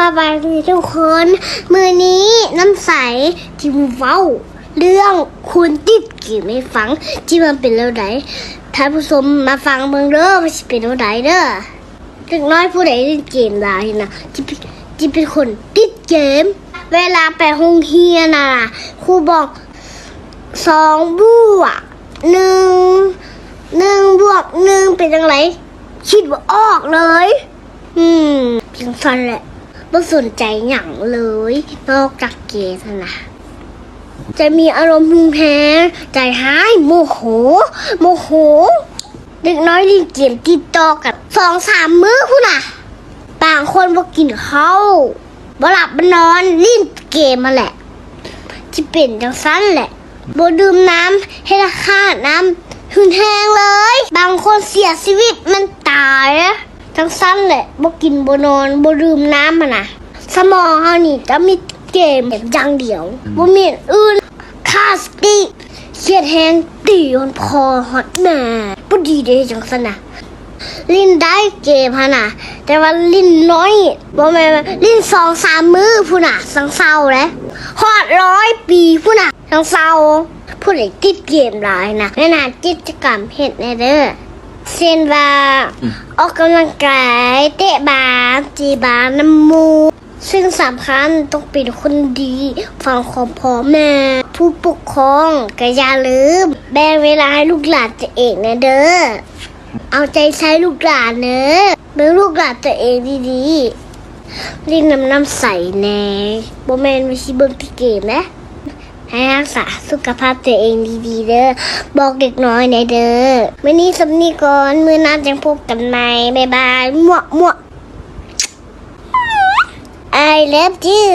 สวัสดีทุกคน มือนี้น้ำใสที่มเว้า เรื่องคุณติดกี่ไม่ฟังที่มันเป็นแล้วไหนท่านผู้ชมมาฟังเบิ่งเด้อมันเป็นแล้วไหนเด้อเด็กน้อยผู้ใดเล่นเกมได้นะที่เป็นที่เป็นคนติดเกม เวลาไปห้องเรียน่ะครูบอกสองบวกหนึ่งหนึ่งบวกหนึ่งเป็นยังไงคิดว่าออกเลย อืมเพียงฟันแหละ ไม่สนใจหยังเลย นอกจากเกมนะจะมีอารมณ์พึงแพ้ใจหายโมโห โมโห เด็กน้อยเล่นเกมติดต่อกันสองสามมื้อพุ่นน่ะบางคนบ่กินข้าวบ่หลับบ่นอนเล่นเกมมาแหละที่เป็นจังสั้นแหละบ่ดื่มน้ำให้ราคาน้ำหืนแห้งเลย บางคนเสียชีวิตมันตายนะ ทั้งสั้นแหละบ่กินบ่นอนบ่ดื่มน้ำมันนะสมองเฮานี่จะมีเกมแบบอย่างเดียวบ่มีอันอื่นคาสติเครียดแฮงตีจนพอฮอดแม่บ่ดีเด้จังซั่นน่ะลิ้นได้เกมฮะน่ะแต่ว่าลิ้นน้อยบ่แม่นลิ้นสองสามมือผู้น่ะสังเศร้าแล้วฮอดร้อยปีผู้น่ะสังเศร้าผู้ใดติดเกมหลายนะแน่นากิจกรรมเฮ็ดแน่เด้อ เช่นว่าออกกำลังกายเตะบาสจีบาสน้ำมูกซึ่งสำคัญต้องเป็นคนดีฟังของพ่อแม่ผู้ปกครองก็อย่าลืม แบ่งเวลาให้ลูกหลานตัวเองนะเด้อเอาใจใช้ลูกหลานเนอะเป็นลูกหลานตัวเองดีๆรีนน้ำน้ำใสแน่โบแมนวิชิเบิงที่เกมนะ ให้รักษาสุขภาพตัวเองดีๆเด้อบอกเด็กน้อยในเด้อมื่อนี้สำนีก่อนมือน้าจะพบกันใหม่บ๊ายบายมั่วมั่ว I love you